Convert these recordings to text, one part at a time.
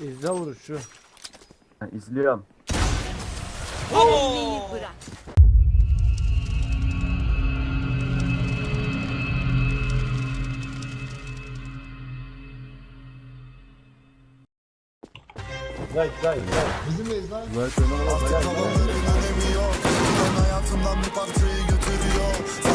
İzle vuruşu. Ha, izliyorum. Neyi bırak. Gay gay gay. Bizimleyiz lan. Zaten ona bak. Artık havaların önemi yok. Ben hayatımdan bir parçayı götürüyor.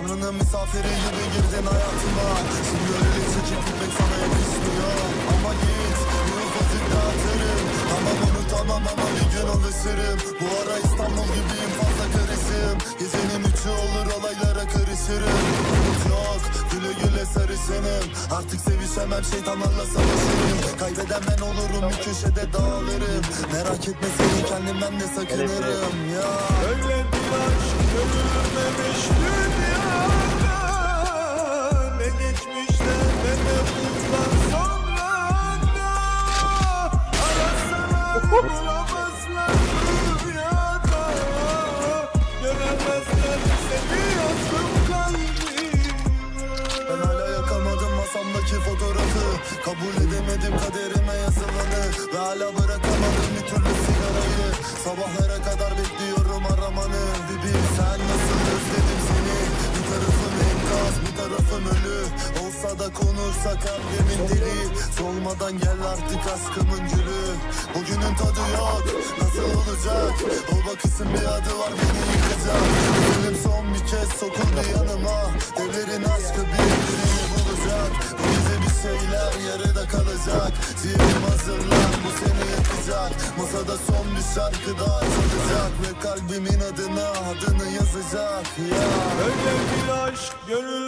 Tanrı'nın misafiri gibi girdin hayatıma. Şimdi öyle çekip gitmek sana yakışmıyor. Ama git, bir ufacık dağıtırım. Tamam unutamam ama bir gün alışırım. Bu ara İstanbul gibiyim fazla karışım. Gecenin üçü olur olaylara karışırım. Umut yok, güle güle sarışınım. Artık sevişemem şeytanlarla savaşırım. Kaybeden ben olurum bir köşede dağılırım. Merak etme senin kendimden de sakınırım ya. Öyle bir aşk görülmemiş Kabul edemedim kaderime yazılanı Ve hala bırakamadım bir türlü sigarayı. Sabahlara kadar bekliyorum aramanı. Bir bilsen nasıl özledim seni? Bir tarafım enkaz bir tarafım ölü. Olsa da konuşsak kalbimin dili. Solmadan gel artık aşkımın gülü. Bugünün tadı yok nasıl olacak? O bakışın bir adı var beni yıkacak. Elim son bir kez sokul bir yanıma Masada son bir şarkı daha çalacak Ve kalbimin adına adını yazacak ya. Öyle bir aşk görülmemiş